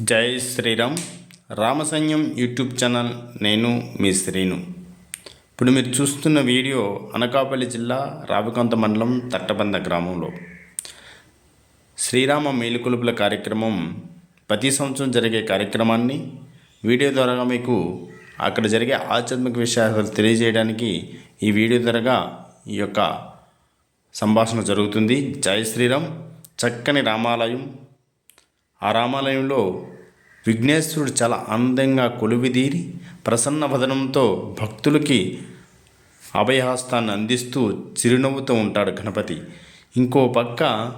జై Sriram. రామసైన్యం YouTube channel నేను మీ శ్రీను. ఇప్పుడు మీరు చూస్తున్న వీడియో అనకాపల్లి జిల్లా రావికొంత మండలం తట్టబంద గ్రామంలో. శ్రీరామ మేలుకొలుపుల కార్యక్రమం ప్రతి సంవత్సరం జరిగే కార్యక్రమాన్ని వీడియో ద్వారా మీకు అక్కడ జరిగే ఆధ్యాత్మిక విషయాలు తెలియజేయడానికి ఈ వీడియో ద్వారా ఈ యొక్క సంభాషణ జరుగుతుంది. జై శ్రీరామ్. చక్కని రామాలయం ఆ రామాలయంలో విఘ్నేశ్వరుడు చాలా అందంగా కొలువిదీరి ప్రసన్న వదనంతో భక్తులకి అభయహస్తాన్ని అందిస్తూ చిరునవ్వుతూ ఉంటాడు గణపతి. ఇంకో పక్క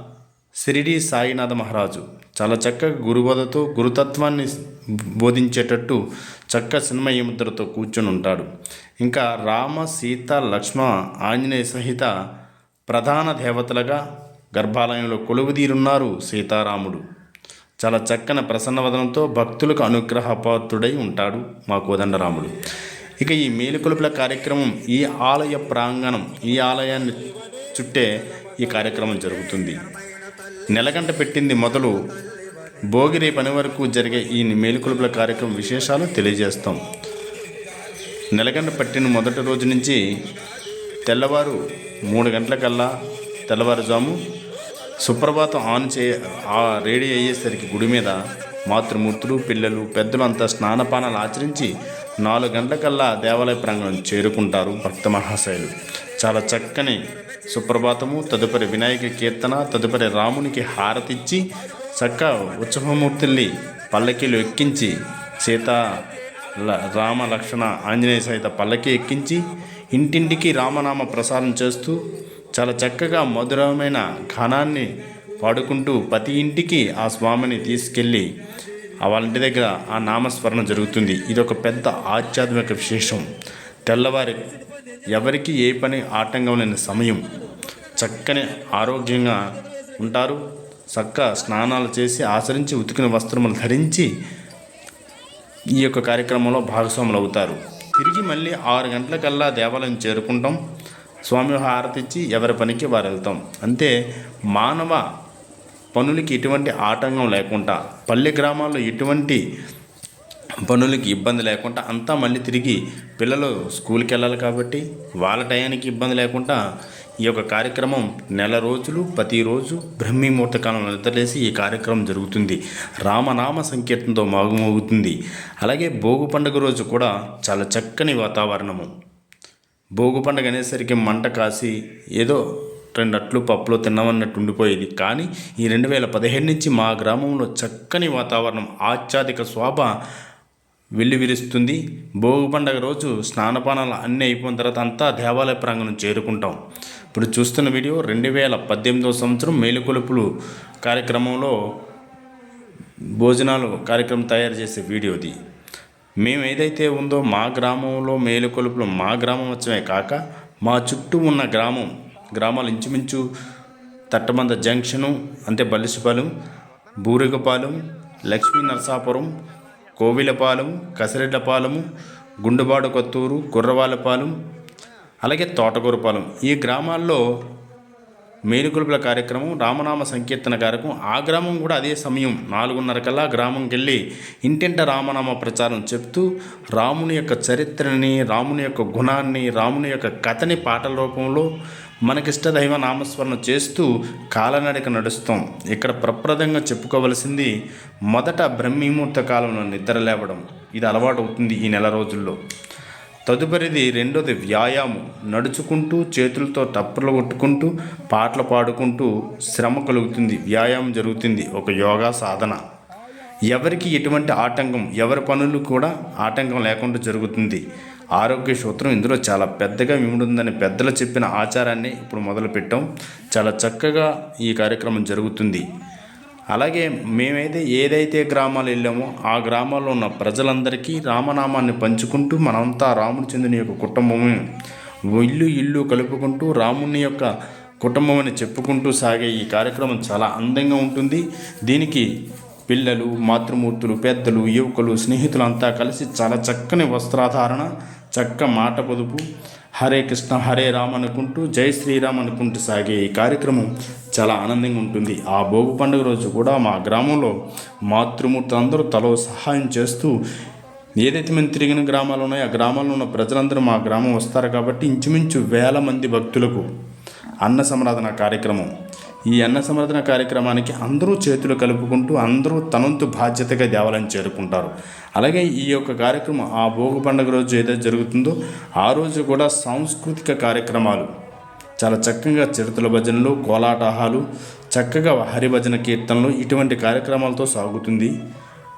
షిరిడి సాయినాథ మహారాజు చాలా చక్కగా గురువదతో గురుతత్వాన్ని బోధించేటట్టు చక్క సినిమయ ముద్రతో కూర్చొని ఉంటాడు. ఇంకా రామ సీత లక్ష్మణ ఆంజనేయ సహిత ప్రధాన దేవతలుగా గర్భాలయంలో కొలువుదీరున్నారు సీతారాముడు. చాలా చక్కని ప్రసన్నవదనంతో భక్తులకు అనుగ్రహపాత్రుడై ఉంటాడు మా కోదండరాముడు. ఇక ఈ మేలుకొలుపుల కార్యక్రమం ఈ ఆలయ ప్రాంగణం ఈ ఆలయాన్ని చుట్టే ఈ కార్యక్రమం జరుగుతుంది. నెలగంట పెట్టింది మొదలు భోగిరి పని వరకు జరిగే ఈ మేలుకొలుపుల కార్యక్రమం విశేషాలు తెలియజేస్తాం. నెలగంట పట్టిన మొదటి రోజు నుంచి తెల్లవారు మూడు గంటలకల్లా తెల్లవారుజాము సుప్రభాతం ఆన్ చే ఆ రెడీ అయ్యేసరికి గుడి మీద మాతృమూర్తులు పిల్లలు పెద్దలు అంతా స్నానపానాలు ఆచరించి నాలుగు గంటలకల్లా దేవాలయ ప్రాంగణం చేరుకుంటారు భక్త మహాశయులు చాలా చక్కని సుప్రభాతము తదుపరి వినాయక కీర్తన తదుపరి రామునికి హారతిచ్చి చక్క ఉత్సవమూర్తుల్ని పల్లకీలు ఎక్కించి సీత ల- రామ లక్ష్మణ ఆంజనేయ సహిత పల్లకి ఎక్కించి ఇంటింటికి రామనామ ప్రసారం చేస్తూ చాలా చక్కగా మధురమైన ఘనాన్ని పాడుకుంటూ ప్రతి ఇంటికి ఆ స్వామిని తీసుకెళ్ళి ఆ వాళ్ళ ఇంటి దగ్గర ఆ నామస్మరణ జరుగుతుంది. ఇది ఒక పెద్ద ఆధ్యాత్మిక విశేషం. తెల్లవారి ఎవరికి ఏ పని ఆటంకం లేని సమయం. చక్కని ఆరోగ్యంగా ఉంటారు. చక్క స్నానాలు చేసి ఆచరించి ఉతికిన వస్త్రములు ధరించి ఈ యొక్క కార్యక్రమంలో భాగస్వాములు అవుతారు. తిరిగి మళ్ళీ ఆరు గంటలకల్లా దేవాలయం చేరుకుంటాం. స్వామి హారతిచ్చి ఎవరి పనికి వారు వెళ్తాం. అంతే మానవ పనులకి ఎటువంటి ఆటంకం లేకుండా పల్లె గ్రామాల్లో ఎటువంటి పనులకి ఇబ్బంది లేకుండా అంతా మళ్ళీ తిరిగి పిల్లలు స్కూల్కి వెళ్ళాలి కాబట్టి వాళ్ళ టయానికి ఇబ్బంది లేకుండా ఈ యొక్క కార్యక్రమం నెల రోజులు ప్రతిరోజు బ్రహ్మీముహూర్త కాలంలో నిద్రలేసి ఈ కార్యక్రమం జరుగుతుంది. రామనామ సంకీర్తనతో మాగుమోగుతుంది. అలాగే భోగు పండుగ రోజు కూడా చాలా చక్కని వాతావరణము. భోగు పండుగ అనేసరికి మంట కాసి ఏదో రెండు అట్లు పప్పులో తిన్నామన్నట్టు ఉండిపోయేది. కానీ ఈ రెండు వేల పదిహేను నుంచి మా గ్రామంలో చక్కని వాతావరణం ఆచ్ఛాదిక శోభ వెల్లివిరుస్తుంది. భోగి పండగ రోజు స్నానపానాలు అన్నీ అయిపోయిన తర్వాత అంతా దేవాలయ ప్రాంగణం చేరుకుంటాం. ఇప్పుడు చూస్తున్న వీడియో రెండు వేల పద్దెనిమిదవ సంవత్సరం మేలుకొలుపులు కార్యక్రమంలో భోజనాలు కార్యక్రమం తయారు చేసే వీడియోది. మేము ఏదైతే ఉందో మా గ్రామంలో మేలుకొలుపులు మా గ్రామం వచ్చమే కాక మా చుట్టూ ఉన్న గ్రామం గ్రామాలు ఇంచుమించు తట్టమంద జంక్షను అంటే బలిసిపాలెం బూరిగపాలెం లక్ష్మీ నరసాపురం కోవిలపాలెం కసిరెడ్లపాలెము గుండుబాడు కొత్తూరు గుర్రవాలపాలెం అలాగే తోటకూరపాలెం ఈ గ్రామాల్లో మేలుకొలుపుల కార్యక్రమం రామనామ సంకీర్తన కార్యక్రమం ఆ గ్రామం కూడా అదే సమయం నాలుగున్నర కల్లా గ్రామంకి వెళ్ళి ఇంటింట రామనామ ప్రచారం చెప్తూ రాముని యొక్క చరిత్రని రాముని యొక్క గుణాన్ని రాముని యొక్క కథని పాటల రూపంలో మనకిష్ట దైవ నామస్మరణ చేస్తూ కాలనడక నడుస్తాం. ఇక్కడ ప్రప్రదంగా చెప్పుకోవలసింది మొదట బ్రహ్మీముహూర్త కాలంలో నిద్ర లేవడం. ఇది అలవాటు అవుతుంది ఈ నెల రోజుల్లో. తదుపరిది రెండోది వ్యాయామం. నడుచుకుంటూ చేతులతో టప్పులు కొట్టుకుంటూ పాటలు పాడుకుంటూ శ్రమ కలుగుతుంది. వ్యాయామం జరుగుతుంది. ఒక యోగా సాధన. ఎవరికి ఎటువంటి ఆటంకం ఎవరి పనులు కూడా ఆటంకం లేకుండా జరుగుతుంది. ఆరోగ్య సూత్రం ఇందులో చాలా పెద్దగా విముడుందని పెద్దలు చెప్పిన ఆచారాన్ని ఇప్పుడు మొదలుపెట్టాం. చాలా చక్కగా ఈ కార్యక్రమం జరుగుతుంది. అలాగే మేమైతే ఏదైతే గ్రామాలు వెళ్ళామో ఆ గ్రామాల్లో ఉన్న ప్రజలందరికీ రామనామాన్ని పంచుకుంటూ మనంతా రాముడు చెందిన యొక్క కుటుంబమే. ఇల్లు ఇల్లు కలుపుకుంటూ రాముని యొక్క కుటుంబం అని చెప్పుకుంటూ సాగే ఈ కార్యక్రమం చాలా అందంగా ఉంటుంది. దీనికి పిల్లలు మాతృమూర్తులు పెద్దలు యువకులు స్నేహితులు అంతా కలిసి చాలా చక్కని వస్త్రాధారణ చక్క మాట పొదుపు హరే కృష్ణ హరే రామ్ అనుకుంటూ జై శ్రీరామ్ అనుకుంటూ సాగే ఈ కార్యక్రమం చాలా ఆనందంగా ఉంటుంది. ఆ భోగి పండుగ రోజు కూడా మా గ్రామంలో మాతృమూర్తులు అందరూ తలో సహాయం చేస్తూ ఏదైతే మేము తిరిగిన గ్రామాలు ఉన్నాయో ఆ గ్రామాల్లో ఉన్న ప్రజలందరూ మా గ్రామం వస్తారు కాబట్టి ఇంచుమించు వేల మంది భక్తులకు అన్న సమరాధన కార్యక్రమం. ఈ అన్న సమర్థన కార్యక్రమానికి అందరూ చేతులు కలుపుకుంటూ అందరూ తనంతు బాధ్యతగా దేవాలయం చేరుకుంటారు. అలాగే ఈ యొక్క కార్యక్రమం ఆ భోగి పండుగ రోజు ఏదైతే జరుగుతుందో ఆ రోజు కూడా సాంస్కృతిక కార్యక్రమాలు. చాలా చక్కగా చిరుతల భజనలు కోలాటాహాలు చక్కగా హరిభజన కీర్తనలు ఇటువంటి కార్యక్రమాలతో సాగుతుంది.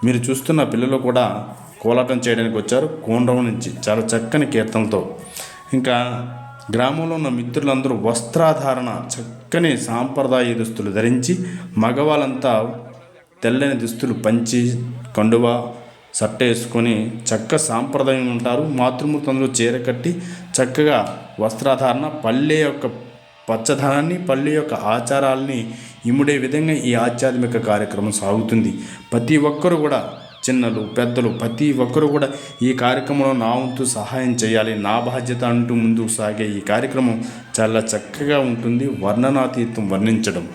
మీరు చూస్తున్న పిల్లలు కూడా కోలాటం చేయడానికి వచ్చారు కోండ్రం నుంచి చాలా చక్కని కీర్తనలతో. ఇంకా గ్రామంలో ఉన్న మిత్రులందరూ వస్త్రాధారణ చక్కని సాంప్రదాయ దుస్తులు ధరించి మగవాళ్ళంతా తెల్లని దుస్తులు పంచి కండువ సట్ట వేసుకొని చక్క సాంప్రదాయం ఉంటారు. మాతృమూర్తులందరూ చీర కట్టి చక్కగా వస్త్రాధారణ పల్లె యొక్క పచ్చదనాన్ని పల్లె యొక్క ఆచారాల్ని ఇముడే విధంగా ఈ ఆధ్యాత్మిక కార్యక్రమం సాగుతుంది. ప్రతి ఒక్కరు కూడా చిన్నలు పెద్దలు ప్రతి ఒక్కరూ కూడా ఈ కార్యక్రమంలో నా వంతు సహాయం చేయాలి. నా బాధ్యత అంటూ ముందుకు సాగే ఈ కార్యక్రమం చాలా చక్కగా ఉంటుంది. వర్ణనాతీతం వర్ణించడం.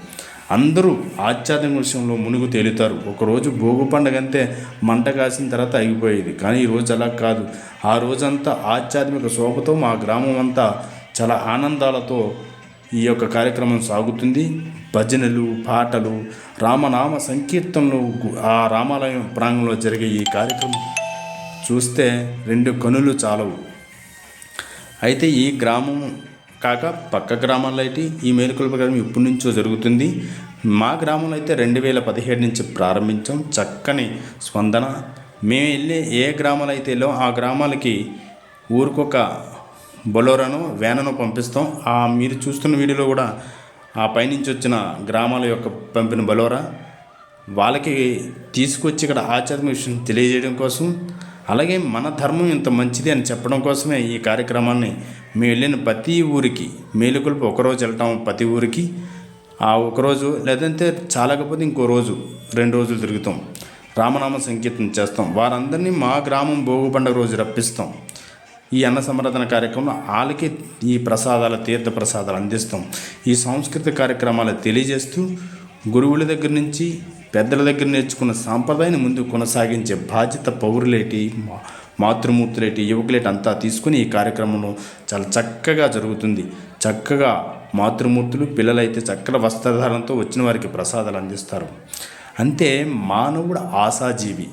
అందరూ ఆధ్యాత్మిక విషయంలో మునుగు తేలుతారు. ఒకరోజు భోగు పండగ అంతే మంట కాసిన తర్వాత అయిపోయేది. కానీ ఈ రోజు అలా కాదు. ఆ రోజంతా ఆధ్యాత్మిక శోభతో మా గ్రామం అంతా చాలా ఆనందాలతో ఈ యొక్క కార్యక్రమం సాగుతుంది. భజనలు పాటలు రామనామ సంకీర్తనలు ఆ రామాలయం ప్రాంగంలో జరిగే ఈ కార్యక్రమం చూస్తే రెండు కనులు చాలవు. అయితే ఈ గ్రామం కాక పక్క గ్రామాల్లో అయితే ఈ మేలుకొల ప్రకారం ఇప్పటి నుంచో జరుగుతుంది. మా గ్రామంలో అయితే రెండు వేల పదిహేడు నుంచి ప్రారంభించాం. చక్కని స్పందన. మేము వెళ్ళే ఏ గ్రామాలు అయితే వెళ్ళాం ఆ గ్రామాలకి ఊరికొక బొలోరాను వ్యానను పంపిస్తాం. ఆ మీరు చూస్తున్న వీడియోలో కూడా ఆ పైనుంచి వచ్చిన గ్రామాల యొక్క పంపిన బలోరా వాళ్ళకి తీసుకొచ్చి ఇక్కడ ఆచారం విషయం తెలియజేయడం కోసం అలాగే మన ధర్మం ఇంత మంచిది అని చెప్పడం కోసమే ఈ కార్యక్రమాన్ని మేము వెళ్ళిన ప్రతి ఊరికి మేలుకొలుపు ఒకరోజు వెళ్తాం ప్రతి ఊరికి. ఆ ఒకరోజు లేదంటే చాలకపోతే ఇంకో రోజు రెండు రోజులు తిరుగుతాం. రామనామ సంకీర్తన చేస్తాం. వారందరినీ మా గ్రామం భోగు పండుగ రోజు రప్పిస్తాం. ఈ అన్న సంవర్ధన కార్యక్రమంలో వాళ్ళకి ఈ ప్రసాదాల తీర్థ ప్రసాదాలు అందిస్తాం. ఈ సాంస్కృతిక కార్యక్రమాలు తెలియజేస్తూ గురువుల దగ్గర నుంచి పెద్దల దగ్గర నేర్చుకున్న సాంప్రదాయాన్ని ముందు కొనసాగించే బాధ్యత పౌరులేటి మా- మాతృమూర్తులేటి యువకులేటి అంతా తీసుకుని ఈ కార్యక్రమంలో చాలా చక్కగా జరుగుతుంది. చక్కగా మాతృమూర్తులు పిల్లలైతే చక్కగా వస్త్రధారణతో వచ్చిన వారికి ప్రసాదాలు అందిస్తారు. అంతే మానవుడు ఆశాజీవి.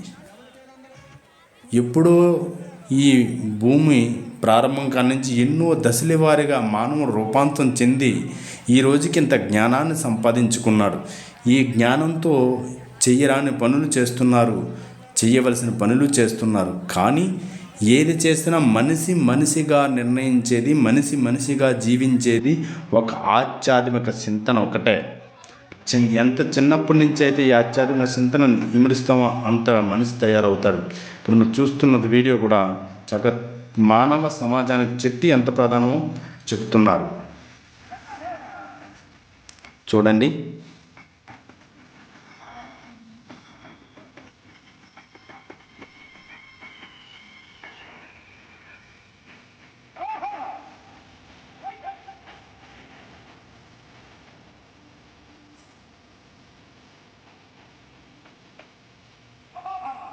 ఎప్పుడో ఈ భూమి ప్రారంభం కానించి ఎన్నో దశల వారీగా మానవుడు రూపాంతరం చెంది ఈ రోజుకి ఇంత జ్ఞానాన్ని సంపాదించుకున్నాడు. ఈ జ్ఞానంతో చెయ్యరాని పనులు చేస్తున్నారు చేయవలసిన పనులు చేస్తున్నారు. కానీ ఏది చేసినా మనిషి మనిషిగా నిర్ణయించేది మనిషి మనిషిగా జీవించేది ఒక ఆధ్యాత్మిక చింతన ఒకటే. ఎంత చిన్నప్పటి నుంచి అయితే ఈ ఆధ్యాత్మిక చింతన విమరిస్తామో అంత మనిషి తయారవుతాడు. ఇప్పుడు నువ్వు చూస్తున్న వీడియో కూడా చక్క మానవ సమాజానికి చెట్టి ఎంత ప్రధానమో చెప్తున్నారు. చూడండి.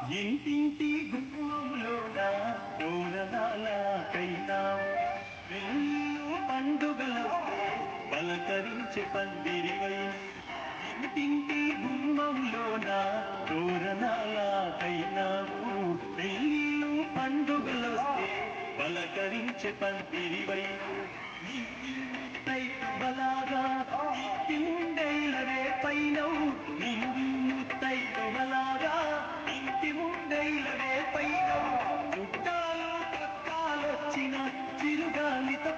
ఇంటింటి గుమ్మంలోన పూరనాలకైనా వెళ్ళు పండుగలొస్తే పలకరించే పందిరివై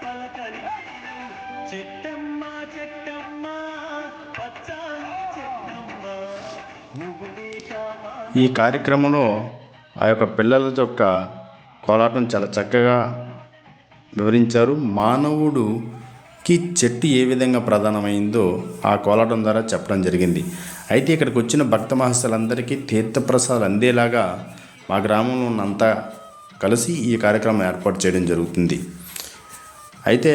పలకరి చెట్టమ్మ చెట్టమ్మ పచ్చాలి చెట్టమ్మ. ఈ కార్యక్రమంలో ఆ యొక్క పిల్లల యొక్క కోలాటం చాలా చక్కగా వివరించారు. మానవుడుకి చెట్టు ఏ విధంగా ప్రధానమైందో ఆ కోలాటం ద్వారా చెప్పడం జరిగింది. అయితే ఇక్కడికి వచ్చిన భక్త మహస్సులందరికీ తీర్థప్రసాదాలు అందేలాగా మా గ్రామంలో ఉన్నంతా కలిసి ఈ కార్యక్రమం ఏర్పాటు చేయడం జరుగుతుంది. అయితే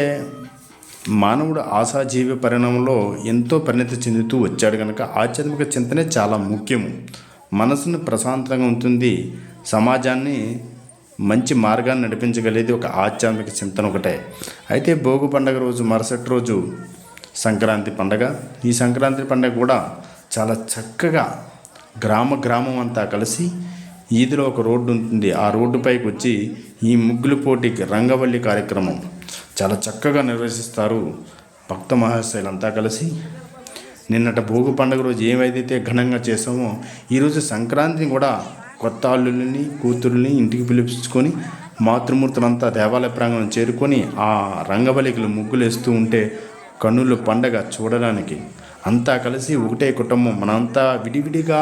మానవుడు ఆశాజీవి పరిణామంలో ఎంతో పరిణతి చెందుతూ వచ్చాడు కనుక ఆధ్యాత్మిక చింతనే చాలా ముఖ్యము. మనసును ప్రశాంతంగా ఉంటుంది సమాజాన్ని మంచి మార్గాన్ని నడిపించగలిగేది ఒక ఆధ్యాత్మిక చింతన ఒకటే. అయితే భోగి పండగ రోజు మరుసటి రోజు సంక్రాంతి పండగ. ఈ సంక్రాంతి పండగ కూడా చాలా చక్కగా గ్రామ గ్రామం అంతా కలిసి ఈదిలో ఒక రోడ్డు ఉంటుంది. ఆ రోడ్డుపైకి వచ్చి ఈ ముగ్గులు పోటీకి రంగవల్లి కార్యక్రమం. చాలా చక్కగా నిర్వహిస్తారు భక్త మహాశయులంతా కలిసి. నిన్నట భోగి పండుగ రోజు ఏమైతే ఘనంగా చేసామో ఈరోజు సంక్రాంతిని కూడా కొత్త అల్లుల్ని కూతుర్ని ఇంటికి పిలిపించుకొని మాతృమూర్తులంతా దేవాలయ ప్రాంగణం చేరుకొని ఆ రంగబలికలు ముగ్గులు వేస్తూ ఉంటే కన్నులు పండగ చూడడానికి. అంతా కలిసి ఒకటే కుటుంబం మనంతా విడివిడిగా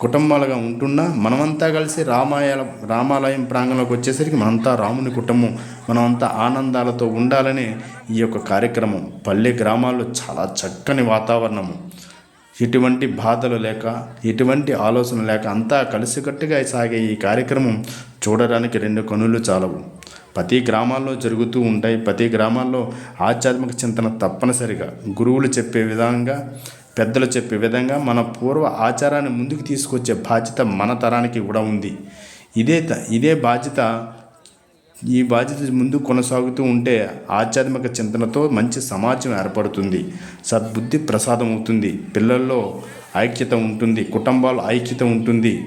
కుటుంబాలుగా ఉంటున్నా మనమంతా కలిసి రామాయ రామాలయం ప్రాంగణంలోకి వచ్చేసరికి మనంతా రాముని కుటుంబం. మనమంతా ఆనందాలతో ఉండాలనే ఈ యొక్క కార్యక్రమం. పల్లె గ్రామాల్లో చాలా చక్కని వాతావరణము. ఎటువంటి బాధలు లేక ఎటువంటి ఆలోచన లేక అంతా కలిసికట్టుగా సాగే ఈ కార్యక్రమం చూడడానికి రెండు కనులు చాలవు. ప్రతి గ్రామాల్లో జరుగుతూ ఉంటాయి. ప్రతి గ్రామాల్లో ఆధ్యాత్మిక చింతన తప్పనిసరిగా. గురువులు చెప్పే విధంగా పెద్దలు చెప్పే విధంగా మన పూర్వ ఆచారాన్ని ముందుకు తీసుకొచ్చే బాధ్యత మన తరానికి కూడా ఉంది. ఇదే త- ఇదే బాధ్యత ఈ బాధ్యత ముందు కొనసాగుతూ ఉంటే ఆధ్యాత్మిక చింతనతో మంచి సమాజం ఏర్పడుతుంది. సద్బుద్ధి ప్రసాదం అవుతుంది. పిల్లల్లో ఐక్యత ఉంటుంది. కుటుంబాలు ఐక్యత ఉంటుంది.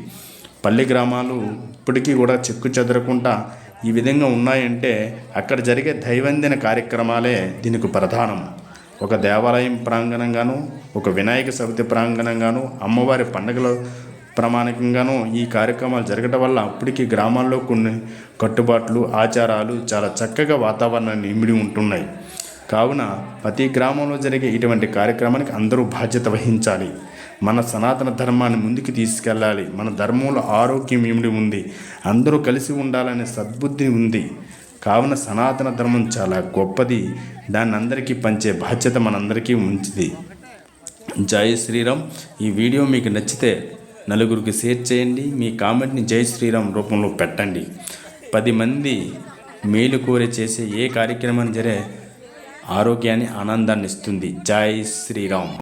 పల్లె గ్రామాలు ఇప్పటికీ కూడా చెక్కు చెదరకుండా ఈ విధంగా ఉన్నాయంటే అక్కడ జరిగే దైవందిన కార్యక్రమాలే దీనికి ప్రధానం. ఒక దేవాలయం ప్రాంగణంగాను ఒక వినాయక చవితి ప్రాంగణంగాను అమ్మవారి పండుగల ప్రమాణికంగాను ఈ కార్యక్రమాలు జరగటం వల్ల అప్పటికి గ్రామాల్లో కొన్ని కట్టుబాట్లు ఆచారాలు చాలా చక్కగా వాతావరణాన్ని ఇమిడి ఉంటున్నాయి. కావున ప్రతి గ్రామంలో జరిగే ఇటువంటి కార్యక్రమానికి అందరూ బాధ్యత వహించాలి. మన సనాతన ధర్మాన్ని ముందుకు తీసుకెళ్ళాలి. మన ధర్మంలో ఆరోగ్యం ఇమిడి ఉంది. అందరూ కలిసి ఉండాలనే సద్బుద్ధి ఉంది. కావున సనాతన ధర్మం చాలా గొప్పది. దాన్ని అందరికీ పంచే బాధ్యత మనందరికీ ఉంచింది. జై శ్రీరామ్. ఈ వీడియో మీకు నచ్చితే నలుగురికి షేర్ చేయండి. మీ కామెంట్ని జై శ్రీరామ్ రూపంలో పెట్టండి. పది మంది మేలు కోరి చేసే ఏ కార్యక్రమం జరే ఆరోగ్యాన్ని ఆనందాన్ని ఇస్తుంది. జై శ్రీరామ్.